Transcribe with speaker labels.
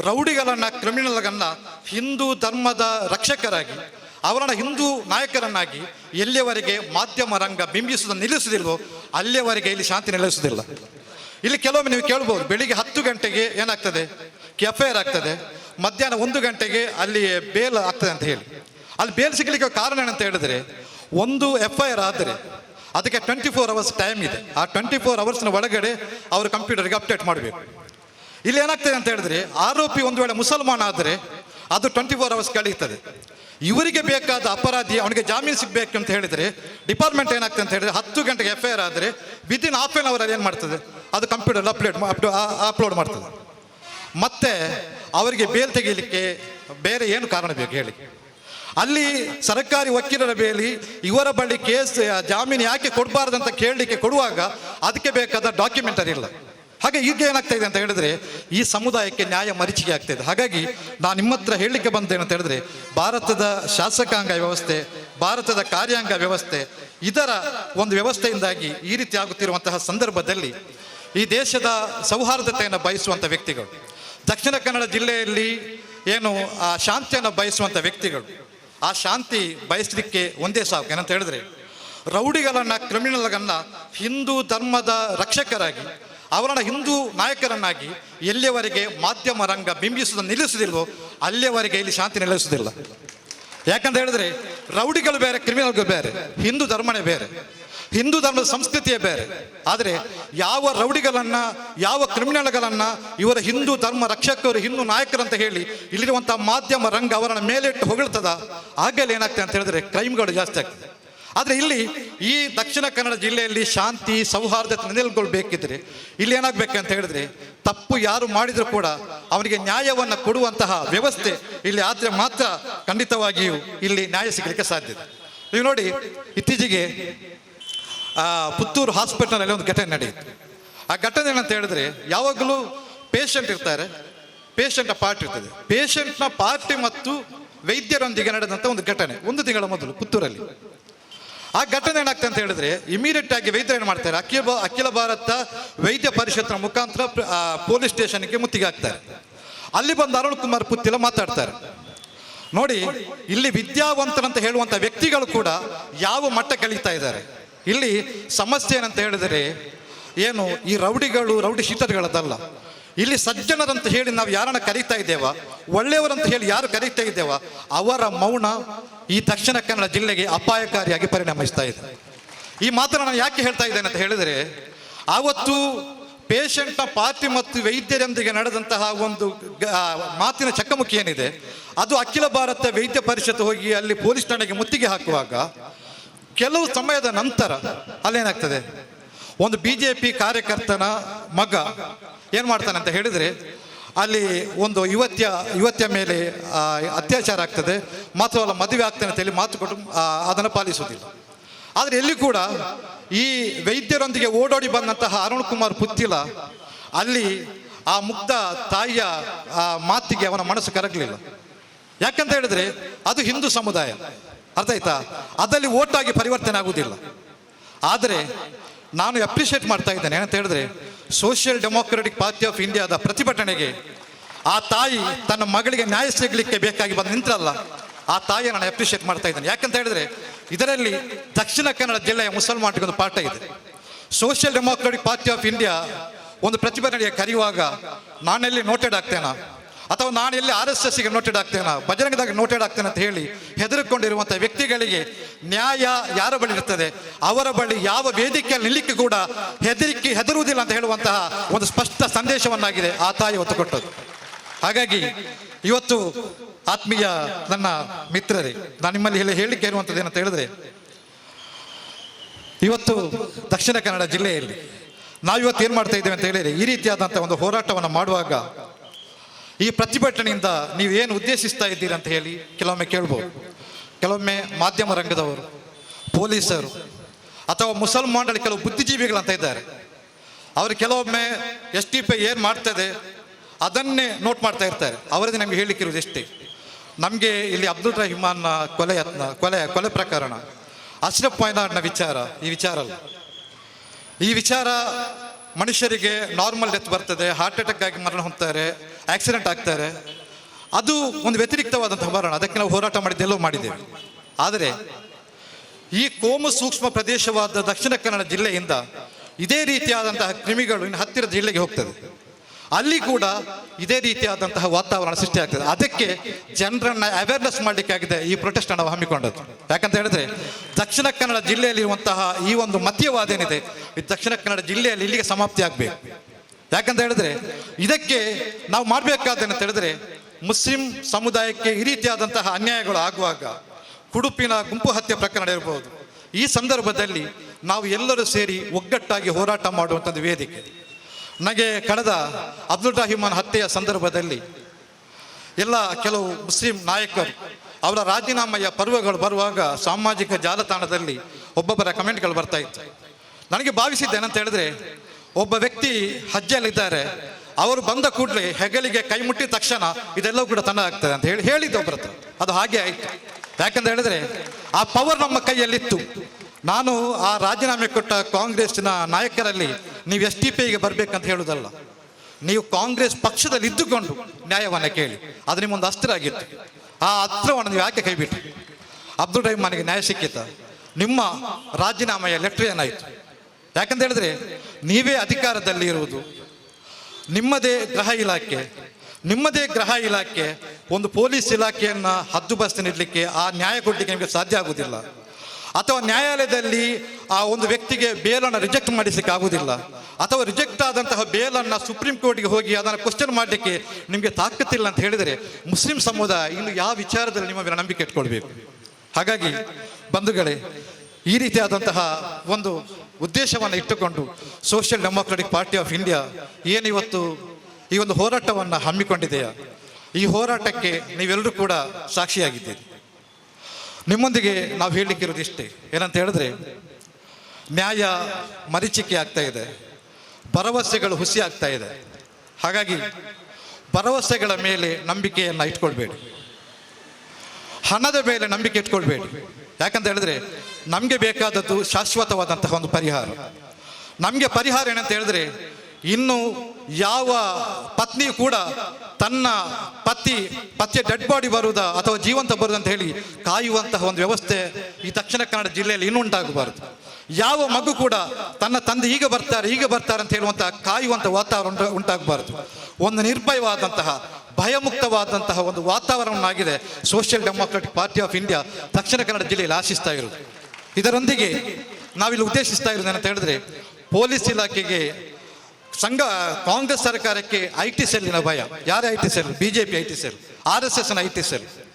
Speaker 1: ರೌಡಿಗಳನ್ನು, ಕ್ರಿಮಿನಲ್ಗಳನ್ನ ಹಿಂದೂ ಧರ್ಮದ ರಕ್ಷಕರಾಗಿ, ಅವರನ್ನ ಹಿಂದೂ ನಾಯಕರನ್ನಾಗಿ ಎಲ್ಲಿಯವರೆಗೆ ಮಾಧ್ಯಮ ರಂಗ ಬಿಂಬಿಸುವುದು ನಿಲ್ಲಿಸುವುದಿಲ್ವೋ, ಅಲ್ಲಿಯವರೆಗೆ ಇಲ್ಲಿ ಶಾಂತಿ ನೆಲೆಸುವುದಿಲ್ಲ. ಇಲ್ಲಿ ಕೆಲವೊಮ್ಮೆ ನೀವು ಕೇಳ್ಬೋದು, ಬೆಳಿಗ್ಗೆ ಹತ್ತು ಗಂಟೆಗೆ ಏನಾಗ್ತದೆ? ಎಫ್ ಐ ಆರ್ ಆಗ್ತದೆ ಮಧ್ಯಾಹ್ನ ಒಂದು ಗಂಟೆಗೆ ಅಲ್ಲಿ ಬೇಲ್ ಆಗ್ತದೆ ಅಂತ ಹೇಳಿ. ಅಲ್ಲಿ ಬೇಲ್ ಸಿಗಲಿಕ್ಕೆ ಕಾರಣ ಏನಂತ ಹೇಳಿದ್ರೆ, ಒಂದು ಎಫ್ ಐ ಆರ್ ಆದರೆ, ಅದಕ್ಕೆ ಟ್ವೆಂಟಿ ಫೋರ್ ಅವರ್ಸ್ ಟೈಮ್ ಇದೆ. ಆ ಟ್ವೆಂಟಿ ಫೋರ್ ಅವರ್ಸ್ನ ಒಳಗಡೆ ಅವರು ಕಂಪ್ಯೂಟರ್ಗೆ ಅಪ್ಡೇಟ್ ಮಾಡಬೇಕು. ಇಲ್ಲಿ ಏನಾಗ್ತದೆ ಅಂತ ಹೇಳಿದ್ರೆ, ಆರೋಪಿ ಒಂದು ವೇಳೆ ಮುಸಲ್ಮಾನ ಆದರೆ ಅದು ಟ್ವೆಂಟಿ ಫೋರ್ ಅವರ್ಸ್ ಕಳೀತದೆ. ಇವರಿಗೆ ಬೇಕಾದ ಅಪರಾಧಿ, ಅವನಿಗೆ ಜಾಮೀನು ಸಿಗಬೇಕು ಅಂತ ಹೇಳಿದ್ರೆ ಡಿಪಾರ್ಟ್ಮೆಂಟ್ ಏನಾಗ್ತದೆ ಅಂತ ಹೇಳಿದ್ರೆ, ಹತ್ತು ಗಂಟೆಗೆ ಎಫ್ ಐ ಆರ್ ಆದರೆ ವಿದಿನ್ ಹಾಫ್ ಆನ್ ಅವರ್ ಏನು ಮಾಡ್ತದೆ? ಅದು ಕಂಪ್ಯೂಟರ್ ಅಪ್ಲೋಡ್ ಅಪ್ಲೋಡ್ ಮಾಡ್ತದೆ. ಮತ್ತೆ ಅವರಿಗೆ ಬೇಲ್ ತೆಗೀಲಿಕ್ಕೆ ಬೇರೆ ಏನು ಕಾರಣ ಬೇಕು ಹೇಳಿ? ಅಲ್ಲಿ ಸರ್ಕಾರಿ ವಕೀಲರ ಬೇಲಿ ಇವರ ಬಳಿ ಕೇಸ್ ಜಾಮೀನು ಯಾಕೆ ಕೊಡಬಾರ್ದಂತ ಕೇಳಲಿಕ್ಕೆ ಕೊಡುವಾಗ ಅದಕ್ಕೆ ಬೇಕಾದ ಡಾಕ್ಯುಮೆಂಟರಿ ಇಲ್ಲ. ಹಾಗೆ ಈಗ ಏನಾಗ್ತಾ ಇದೆ ಅಂತ ಹೇಳಿದ್ರೆ, ಈ ಸಮುದಾಯಕ್ಕೆ ನ್ಯಾಯ ಮರೀಚಿಕೆ ಆಗ್ತಾ ಇದೆ ಹಾಗಾಗಿ ನಾನು ನಿಮ್ಮ ಹತ್ರ ಹೇಳಲಿಕ್ಕೆ ಅಂತ ಹೇಳಿದ್ರೆ, ಭಾರತದ ಶಾಸಕಾಂಗ ವ್ಯವಸ್ಥೆ, ಭಾರತದ ಕಾರ್ಯಾಂಗ ವ್ಯವಸ್ಥೆ, ಇದರ ಒಂದು ವ್ಯವಸ್ಥೆಯಿಂದಾಗಿ ಈ ರೀತಿ ಆಗುತ್ತಿರುವಂತಹ ಸಂದರ್ಭದಲ್ಲಿ ಈ ದೇಶದ ಸೌಹಾರ್ದತೆಯನ್ನು ಬಯಸುವಂಥ ವ್ಯಕ್ತಿಗಳು, ದಕ್ಷಿಣ ಕನ್ನಡ ಜಿಲ್ಲೆಯಲ್ಲಿ ಏನು ಆ ಶಾಂತಿಯನ್ನು ಬಯಸುವಂಥ ವ್ಯಕ್ತಿಗಳು, ಆ ಶಾಂತಿ ಬಯಸಲಿಕ್ಕೆ ಒಂದೇ ಸಾಕು. ಏನಂತ ಹೇಳಿದ್ರೆ, ರೌಡಿಗಳನ್ನ, ಕ್ರಿಮಿನಲ್ಗಳನ್ನ ಹಿಂದೂ ಧರ್ಮದ ರಕ್ಷಕರಾಗಿ ಅವರನ್ನ ಹಿಂದೂ ನಾಯಕರನ್ನಾಗಿ ಎಲ್ಲಿಯವರೆಗೆ ಮಾಧ್ಯಮ ರಂಗ ಬಿಂಬಿಸುವುದನ್ನು ನಿಲ್ಲಿಸುವುದಿಲ್ಲವೋ ಅಲ್ಲಿಯವರೆಗೆ ಇಲ್ಲಿ ಶಾಂತಿ ನೆಲೆಸುವುದಿಲ್ಲ. ಯಾಕಂತ ಹೇಳಿದ್ರೆ ರೌಡಿಗಳು ಬೇರೆ, ಕ್ರಿಮಿನಲ್ಗಳು ಬೇರೆ, ಹಿಂದೂ ಧರ್ಮನೇ ಬೇರೆ, ಹಿಂದೂ ಧರ್ಮದ ಸಂಸ್ಕೃತಿಯೇ ಬೇರೆ. ಆದರೆ ಯಾವ ರೌಡಿಗಳನ್ನ, ಯಾವ ಕ್ರಿಮಿನಲ್ಗಳನ್ನ ಇವರ ಹಿಂದೂ ಧರ್ಮ ರಕ್ಷಕರು, ಹಿಂದೂ ನಾಯಕರಂತ ಹೇಳಿ ಇಲ್ಲಿರುವಂಥ ಮಾಧ್ಯಮ ರಂಗ ಅವರನ್ನ ಮೇಲಿಟ್ಟು ಹೊಗಳ್ತದ, ಆಗಲೇ ಏನಾಗ್ತದೆ ಅಂತ ಹೇಳಿದ್ರೆ ಕ್ರೈಮ್ಗಳು ಜಾಸ್ತಿ ಆಗ್ತದೆ. ಆದರೆ ಇಲ್ಲಿ ಈ ದಕ್ಷಿಣ ಕನ್ನಡ ಜಿಲ್ಲೆಯಲ್ಲಿ ಶಾಂತಿ ಸೌಹಾರ್ದತೆ ನೆಲೆಗೊಳ್ಬೇಕಿದ್ರೆ ಇಲ್ಲಿ ಏನಾಗಬೇಕಂತ ಹೇಳಿದ್ರೆ ತಪ್ಪು ಯಾರು ಮಾಡಿದರೂ ಕೂಡ ಅವನಿಗೆ ನ್ಯಾಯವನ್ನು ಕೊಡುವಂತಹ ವ್ಯವಸ್ಥೆ ಇಲ್ಲಿ ಆದರೆ ಮಾತ್ರ ಖಂಡಿತವಾಗಿಯೂ ಇಲ್ಲಿ ನ್ಯಾಯ ಸಿಗಲಿಕ್ಕೆ ಇದೆ. ನೀವು ನೋಡಿ, ಇತ್ತೀಚೆಗೆ ಪುತ್ತೂರು ಹಾಸ್ಪಿಟಲ್ನಲ್ಲಿ ಒಂದು ಘಟನೆ ನಡೆಯಿತು. ಆ ಘಟನೆ ಏನಂತ ಹೇಳಿದ್ರೆ ಯಾವಾಗಲೂ ಪೇಷಂಟ್ ಇರ್ತಾರೆ, ಪೇಷಂಟ್ನ ಪಾರ್ಟಿ ಇರ್ತದೆ. ಪೇಷಂಟ್ನ ಪಾರ್ಟಿ ಮತ್ತು ವೈದ್ಯರೊಂದಿಗೆ ನಡೆದಂಥ ಒಂದು ಘಟನೆ, ಒಂದು ತಿಂಗಳ ಮೊದಲು ಪುತ್ತೂರಲ್ಲಿ. ಆ ಘಟನೆ ಏನಾಗ್ತದೆ ಅಂತ ಹೇಳಿದ್ರೆ ಇಮಿಡಿಯೇಟ್ ಆಗಿ ವೈದ್ಯರು ಏನು ಮಾಡ್ತಾರೆ? ಅಖಿಲ ಅಖಿಲ ಭಾರತ ವೈದ್ಯ ಪರಿಷತ್ನ ಮುಖಾಂತರ ಪೊಲೀಸ್ ಸ್ಟೇಷನ್ಗೆ ಮುತ್ತಿಗೆ ಹಾಕ್ತಾರೆ. ಅಲ್ಲಿ ಬಂದು ಅರುಣ್ ಕುಮಾರ್ ಪುತ್ತಿಲ ಮಾತಾಡ್ತಾರೆ. ನೋಡಿ, ಇಲ್ಲಿ ವಿದ್ಯಾವಂತರಂತ ಹೇಳುವಂತ ವ್ಯಕ್ತಿಗಳು ಕೂಡ ಯಾವ ಮಟ್ಟ ಕಳೀತಾ ಇದ್ದಾರೆ? ಇಲ್ಲಿ ಸಮಸ್ಯೆ ಏನಂತ ಹೇಳಿದರೆ, ಏನು ಈ ರೌಡಿಗಳು, ರೌಡಿ ಶೀಟರ್ಗಳದಲ್ಲ ಇಲ್ಲಿ ಸಜ್ಜನರಂತ ಹೇಳಿ ನಾವು ಯಾರನ್ನ ಕರೀತಾ ಇದ್ದೇವ? ಒಳ್ಳೆಯವರಂತ ಹೇಳಿ ಯಾರು ಕರೀತಾ ಇದ್ದೇವ? ಅವರ ಮೌನ ಈ ದಕ್ಷಿಣ ಕನ್ನಡ ಜಿಲ್ಲೆಗೆ ಅಪಾಯಕಾರಿಯಾಗಿ ಪರಿಣಮಿಸ್ತಾ ಇದೆ. ಈ ಮಾತನ್ನು ನಾನು ಯಾಕೆ ಹೇಳ್ತಾ ಇದ್ದೇನೆ ಅಂತ ಹೇಳಿದರೆ, ಆವತ್ತು ಪೇಷಂಟ್ನ ಪಾತಿ ಮತ್ತು ವೈದ್ಯರೊಂದಿಗೆ ನಡೆದಂತಹ ಒಂದು ಮಾತಿನ ಚಕಮಕಿ ಏನಿದೆ, ಅದು ಅಖಿಲ ಭಾರತ ವೈದ್ಯ ಪರಿಷತ್ ಹೋಗಿ ಅಲ್ಲಿ ಪೊಲೀಸ್ ಠಾಣೆಗೆ ಮುತ್ತಿಗೆ ಹಾಕುವಾಗ, ಕೆಲವು ಸಮಯದ ನಂತರ ಅಲ್ಲೇನಾಗ್ತದೆ? ಒಂದು ಬಿ ಜೆ ಪಿ ಕಾರ್ಯಕರ್ತನ ಮಗ ಏನು ಮಾಡ್ತಾನೆ ಅಂತ ಹೇಳಿದರೆ, ಅಲ್ಲಿ ಒಂದು ಯುವತಿಯ ಯುವತಿಯ ಮೇಲೆ ಅತ್ಯಾಚಾರ ಆಗ್ತದೆ. ಮಾತ್ರ ಅಲ್ಲ, ಮದುವೆ ಆಗ್ತಾನೆ ಅಂತ ಹೇಳಿ ಮಾತು ಕೊಟ್ಟು ಅದನ್ನು ಪಾಲಿಸುವುದಿಲ್ಲ. ಆದರೆ ಎಲ್ಲಿ ಕೂಡ ಈ ವೈದ್ಯರೊಂದಿಗೆ ಓಡೋಡಿ ಬಂದಂತಹ ಅರುಣ್ ಕುಮಾರ್ ಪುತ್ತಿಲ, ಅಲ್ಲಿ ಆ ಮುಗ್ಧ ತಾಯಿಯ, ಆ, ಮಾತಿಗೆ ಅವನ ಮನಸ್ಸು ಕರಗಲಿಲ್ಲ. ಯಾಕಂತ ಹೇಳಿದ್ರೆ, ಅದು ಹಿಂದೂ ಸಮುದಾಯ. ಅರ್ಥ ಆಯ್ತಾ? ಅದಲ್ಲಿ ಓಟಾಗಿ ಪರಿವರ್ತನೆ ಆಗುವುದಿಲ್ಲ. ಆದರೆ ನಾನು ಅಪ್ರಿಷಿಯೇಟ್ ಮಾಡ್ತಾ ಇದ್ದೇನೆ. ಏನಂತ ಹೇಳಿದ್ರೆ ಸೋಷಿಯಲ್ ಡೆಮೋಕ್ರೆಟಿಕ್ ಪಾರ್ಟಿ ಆಫ್ ಇಂಡಿಯಾದ ಪ್ರತಿಭಟನೆಗೆ ಆ ತಾಯಿ ತನ್ನ ಮಗಳಿಗೆ ನ್ಯಾಯ ಸಿಗಲಿಕ್ಕೆ ಬೇಕಾಗಿ ಬಂದು ನಿಂತರಲ್ಲ, ಆ ತಾಯಿಯ ನಾನು ಅಪ್ರಿಷಿಯೇಟ್ ಮಾಡ್ತಾ ಇದ್ದೇನೆ. ಯಾಕಂತ ಹೇಳಿದ್ರೆ, ಇದರಲ್ಲಿ ದಕ್ಷಿಣ ಕನ್ನಡ ಜಿಲ್ಲೆಯ ಮುಸಲ್ಮಾನರಿಗೆ ಒಂದು ಪಾಠ ಇದೆ. Social democratic party of India ಒಂದು ಪ್ರತಿಭಟನೆಗೆ ಕರೆಯುವಾಗ ನಾನೆಲ್ಲಿ ನೋಟೆಡ್ ಆಗ್ತೇನಾ? ಅಥವಾ ನಾನು ಎಲ್ಲಿ ಆರ್ ಎಸ್ ಎಸ್ಗೆ ನೋಟೆಡ್ ಆಗ್ತೇನೆ ಬಜರಂಗದಾಗ ನೋಟೆಡ್ ಆಗ್ತೇನೆ ಅಂತ ಹೇಳಿ ಹೆದರಿಕೊಂಡಿರುವಂಥ ವ್ಯಕ್ತಿಗಳಿಗೆ ನ್ಯಾಯ ಯಾರ ಬಳಿ ಇರ್ತದೆ? ಅವರ ಬಳಿ ಯಾವ ವೇದಿಕೆಯಲ್ಲಿ ನಿಲ್ಲಿಕ್ಕೆ ಕೂಡ ಹೆದರಿಕೆ ಹೆದರುವುದಿಲ್ಲ ಅಂತ ಹೇಳುವಂತಹ ಒಂದು ಸ್ಪಷ್ಟ ಸಂದೇಶವನ್ನಾಗಿದೆ ಆ ತಾಯಿ ಹೊತ್ತು ಕೊಟ್ಟದ್ದು. ಹಾಗಾಗಿ ಇವತ್ತು ಆತ್ಮೀಯ ನನ್ನ ಮಿತ್ರರೇ, ನಾನು ನಿಮ್ಮಲ್ಲಿ ಹೇಳಿ ಹೇಳಿಕೆ ಇರುವಂಥದ್ದು ಏನಂತ ಹೇಳಿದ್ರೆ, ಇವತ್ತು ದಕ್ಷಿಣ ಕನ್ನಡ ಜಿಲ್ಲೆಯಲ್ಲಿ ನಾವಿವತ್ತು ಏನು ಮಾಡ್ತಾ ಇದ್ದೇವೆ ಅಂತ ಹೇಳಿದ್ರೆ, ಈ ರೀತಿಯಾದಂಥ ಒಂದು ಹೋರಾಟವನ್ನು ಮಾಡುವಾಗ ಈ ಪ್ರತಿಭಟನೆಯಿಂದ ನೀವು ಏನು ಉದ್ದೇಶಿಸ್ತಾ ಇದ್ದೀರಿ ಅಂತ ಹೇಳಿ ಕೆಲವೊಮ್ಮೆ ಕೇಳ್ಬೋದು. ಕೆಲವೊಮ್ಮೆ ಮಾಧ್ಯಮ ರಂಗದವರು, ಪೊಲೀಸರು ಅಥವಾ ಮುಸಲ್ಮಾನರಲ್ಲಿ ಕೆಲವು ಬುದ್ಧಿಜೀವಿಗಳಂತ ಇದ್ದಾರೆ. ಅವರು ಕೆಲವೊಮ್ಮೆ ಎಸ್ ಟಿ ಪಿ ಏನು ಮಾಡ್ತದೆ ಅದನ್ನೇ ನೋಟ್ ಮಾಡ್ತಾ ಇರ್ತಾರೆ. ಅವರದ್ದು ನಮಗೆ ಹೇಳಿಕ್ಕಿರೋದು ಎಷ್ಟೇ. ನಮಗೆ ಇಲ್ಲಿ ಅಬ್ದುಲ್ ರಹಿಮಾನ್ನ ಕೊಲೆ ಯತ್ನ, ಕೊಲೆ ಕೊಲೆ ಪ್ರಕರಣ, ಅಶ್ರಫ್ ಮೈನಾಡ್ನ ವಿಚಾರ, ಈ ವಿಚಾರ ಈ ವಿಚಾರ ಮನುಷ್ಯರಿಗೆ ನಾರ್ಮಲ್ ಡೆತ್ ಬರ್ತದೆ ಹಾರ್ಟ್ ಅಟ್ಯಾಕ್ ಆಗಿ ಮರಣ ಹೊಂದ್ತಾರೆ ಆಕ್ಸಿಡೆಂಟ್ ಆಗ್ತಾರೆ. ಅದು ಒಂದು ವ್ಯತಿರಿಕ್ತವಾದಂತಹ ಮರಣ ಅದಕ್ಕೆ ನಾವು ಹೋರಾಟ ಮಾಡಿದ್ದೆಲ್ಲೋ ಮಾಡಿದ್ದೇವೆ. ಆದರೆ ಈ ಕೋಮು ಸೂಕ್ಷ್ಮ ಪ್ರದೇಶವಾದ ದಕ್ಷಿಣ ಕನ್ನಡ ಜಿಲ್ಲೆಯಿಂದ ಇದೇ ರೀತಿಯಾದಂತಹ ಕ್ರಿಮಿಗಳು ಇನ್ನು ಹತ್ತಿರದ ಜಿಲ್ಲೆಗೆ ಹೋಗ್ತದೆ. ಅಲ್ಲಿ ಕೂಡ ಇದೇ ರೀತಿಯಾದಂತಹ ವಾತಾವರಣ ಸೃಷ್ಟಿಯಾಗ್ತದೆ ಅದಕ್ಕೆ ಜನರನ್ನ ಅವೇರ್ನೆಸ್ ಮಾಡಲಿಕ್ಕಾಗಿದೆ ಈ ಪ್ರೊಟೆಸ್ಟ್ ನಾವು ಹಮ್ಮಿಕೊಂಡದ್ದು. ಯಾಕಂತ ಹೇಳಿದ್ರೆ, ದಕ್ಷಿಣ ಕನ್ನಡ ಜಿಲ್ಲೆಯಲ್ಲಿರುವಂತಹ ಈ ಒಂದು ಮತೀಯವಾದ ಏನಿದೆ ಈ ದಕ್ಷಿಣ ಕನ್ನಡ ಜಿಲ್ಲೆಯಲ್ಲಿ ಇಲ್ಲಿಗೆ ಸಮಾಪ್ತಿ ಆಗಬೇಕು. ಯಾಕಂತ ಹೇಳಿದ್ರೆ, ಇದಕ್ಕೆ ನಾವು ಮಾಡಬೇಕಾದಂತ ಹೇಳಿದ್ರೆ, ಮುಸ್ಲಿಂ ಸಮುದಾಯಕ್ಕೆ ಈ ರೀತಿಯಾದಂತಹ ಅನ್ಯಾಯಗಳು ಆಗುವಾಗ ಕುಡುಪಿನ ಗುಂಪು ಹತ್ಯೆ ಪ್ರಕರಣ ಇರಬಹುದು ಈ ಸಂದರ್ಭದಲ್ಲಿ ನಾವು ಎಲ್ಲರೂ ಸೇರಿ ಒಗ್ಗಟ್ಟಾಗಿ ಹೋರಾಟ ಮಾಡುವಂಥದ್ದು ವೇದಿಕೆ. ನನಗೆ ಕಳೆದ ಅಬ್ದುಲ್ ರಹಿಮಾನ್ ಹತ್ಯೆಯ ಸಂದರ್ಭದಲ್ಲಿ ಎಲ್ಲ ಕೆಲವು ಮುಸ್ಲಿಂ ನಾಯಕರು ಅವರ ರಾಜೀನಾಮೆಯ ಪರ್ವಗಳು ಬರುವಾಗ ಸಾಮಾಜಿಕ ಜಾಲತಾಣದಲ್ಲಿ ಒಬ್ಬೊಬ್ಬರ ಕಮೆಂಟ್ಗಳು ಬರ್ತಾ ಇತ್ತು. ನನಗೆ ಭಾವಿಸಿದ್ದೇನಂತ ಹೇಳಿದ್ರೆ ಒಬ್ಬ ವ್ಯಕ್ತಿ ಹಜ್ಜಲ್ಲಿದ್ದಾರೆ ಅವರು ಬಂದ ಕೂಡಲೇ ಹೆಗಲಿಗೆ ಕೈ ಮುಟ್ಟಿದ ತಕ್ಷಣ ಇದೆಲ್ಲವೂ ಕೂಡ ತನ್ನ ಆಗ್ತದೆ ಅಂತ ಹೇಳಿ ಹೇಳಿದ್ದು ಒಬ್ಬರತ್ರ ಅದು ಹಾಗೆ ಆಯಿತು. ಯಾಕಂತ ಹೇಳಿದ್ರೆ ಆ ಪವರ್ ನಮ್ಮ ಕೈಯಲ್ಲಿತ್ತು. ನಾನು ಆ ರಾಜೀನಾಮೆ ಕೊಟ್ಟ ಕಾಂಗ್ರೆಸ್ನ ನಾಯಕರಲ್ಲಿ ನೀವು ಎಸ್ ಟಿ ಪಿಗೆ ಬರಬೇಕಂತ ಹೇಳುವುದಲ್ಲ ನೀವು ಕಾಂಗ್ರೆಸ್ ಪಕ್ಷದಲ್ಲಿ ಇದ್ದುಕೊಂಡು ನ್ಯಾಯವನ್ನು ಕೇಳಿ. ಅದು ನಿಮ್ಮೊಂದು ಅಸ್ತ್ರ ಆಗಿತ್ತು. ಆ ಅಸ್ತ್ರವನ್ನು ನೀವು ಯಾಕೆ ಕೈಬಿಟ್ಟು ಅಬ್ದುಲ್ ರಹಿಮಾನಿಗೆ ನ್ಯಾಯ ಸಿಕ್ಕಿತ ನಿಮ್ಮ ರಾಜೀನಾಮೆಯ ಲೆಟ್ರ್ ಏನಾಯಿತು? ಯಾಕಂತ ಹೇಳಿದ್ರೆ, ನೀವೇ ಅಧಿಕಾರದಲ್ಲಿ ಇರುವುದು. ನಿಮ್ಮದೇ ಗೃಹ ಇಲಾಖೆ. ನಿಮ್ಮದೇ ಗೃಹ ಇಲಾಖೆ. ಒಂದು ಪೊಲೀಸ್ ಇಲಾಖೆಯನ್ನು ಹದ್ದುಬಸ್ತಿನಿಡ್ಲಿಕ್ಕೆ ಆ ನ್ಯಾಯ ಕೊಡಲಿಕ್ಕೆ ನಿಮಗೆ ಸಾಧ್ಯ ಆಗುವುದಿಲ್ಲ ಅಥವಾ ನ್ಯಾಯಾಲಯದಲ್ಲಿ ಆ ಒಂದು ವ್ಯಕ್ತಿಗೆ ಬೇಲನ್ನು ರಿಜೆಕ್ಟ್ ಮಾಡಿಸಲಿಕ್ಕೆ ಆಗುವುದಿಲ್ಲ ಅಥವಾ ರಿಜೆಕ್ಟ್ ಆದಂತಹ ಬೇಲನ್ನು ಸುಪ್ರೀಂ ಕೋರ್ಟ್ಗೆ ಹೋಗಿ ಅದನ್ನು ಕ್ವಶನ್ ಮಾಡಲಿಕ್ಕೆ ನಿಮಗೆ ತಾಕತ್ತಿಲ್ಲ ಅಂತ ಹೇಳಿದರೆ, ಮುಸ್ಲಿಂ ಸಮುದಾಯ ಇನ್ನು ಯಾವ ವಿಚಾರದಲ್ಲಿ ನಿಮ್ಮ ನಂಬಿಕೆ ಇಟ್ಕೊಳ್ಬೇಕು? ಹಾಗಾಗಿ, ಬಂಧುಗಳೇ, ಈ ರೀತಿಯಾದಂತಹ ಒಂದು ಉದ್ದೇಶವನ್ನು ಇಟ್ಟುಕೊಂಡು Social Democratic Party of India ಏನಿವತ್ತು ಈ ಒಂದು ಹೋರಾಟವನ್ನು ಹಮ್ಮಿಕೊಂಡಿದೆಯಾ? ಈ ಹೋರಾಟಕ್ಕೆ ನೀವೆಲ್ಲರೂ ಕೂಡ ಸಾಕ್ಷಿಯಾಗಿದ್ದೀರಿ. ನಿಮ್ಮೊಂದಿಗೆ ನಾವು ಹೇಳಲಿಕ್ಕಿರೋದು ಇಷ್ಟೇ. ಏನಂತ ಹೇಳಿದ್ರೆ, ನ್ಯಾಯ ಮರೀಚಿಕೆ ಆಗ್ತಾ ಇದೆ. ಭರವಸೆಗಳು ಹುಸಿ ಆಗ್ತಾ ಇದೆ. ಹಾಗಾಗಿ ಭರವಸೆಗಳ ಮೇಲೆ ನಂಬಿಕೆಯನ್ನು ಇಟ್ಕೊಳ್ಬೇಡಿ. ಹಣದ ಮೇಲೆ ನಂಬಿಕೆ ಇಟ್ಕೊಳ್ಬೇಡಿ. ಯಾಕಂತ ಹೇಳಿದ್ರೆ ನಮಗೆ ಬೇಕಾದದ್ದು ಶಾಶ್ವತವಾದಂತಹ ಒಂದು ಪರಿಹಾರ. ನಮಗೆ ಪರಿಹಾರ ಏನಂತ ಹೇಳಿದ್ರೆ ಇನ್ನು ಯಾವ ಪತ್ನಿ ಕೂಡ ತನ್ನ ಪತಿ, ಪತಿಯ ಡೆಡ್ ಬಾಡಿ ಬರುವುದ ಅಥವಾ ಜೀವಂತ ಬರುವುದಂತ ಹೇಳಿ ಕಾಯುವಂತಹ ಒಂದು ವ್ಯವಸ್ಥೆ ಈ ದಕ್ಷಿಣ ಕನ್ನಡ ಜಿಲ್ಲೆಯಲ್ಲಿ ಇನ್ನೂ ಉಂಟಾಗಬಾರದು. ಯಾವ ಮಗು ಕೂಡ ತನ್ನ ತಂದೆ ಈಗ ಬರ್ತಾರೆ ಈಗ ಬರ್ತಾರೆ ಅಂತ ಹೇಳುವಂತಹ ಕಾಯುವಂಥ ವಾತಾವರಣ ಉಂಟ- ಉಂಟಾಗಬಾರದು. ಒಂದು ನಿರ್ಭಯವಾದಂತಹ ಭಯಮುಕ್ತವಾದಂತಹ ಒಂದು ವಾತಾವರಣವಾಗಿದೆ. Social Democratic Party of India Dakshina Kannada ಜಿಲ್ಲೆಯಲ್ಲಿ ಆಶಿಸ್ತಾ ಇರೋದು ಇದರೊಂದಿಗೆ ನಾವಿಲ್ಲಿ ಉದ್ದೇಶಿಸ್ತಾ ಇರೋದು ಏನಂತ ಹೇಳಿದ್ರೆ, ಪೊಲೀಸ್ ಇಲಾಖೆಗೆ ಸಂಘ, ಕಾಂಗ್ರೆಸ್ ಸರ್ಕಾರಕ್ಕೆ ಐ ಟಿ ಸೆಲ್ಲಿನ ಭಯ. ಯಾರೇ I T cell BJP I T cell R S ಎಸ್ನ ಐ ಟಿ ಸೆಲ್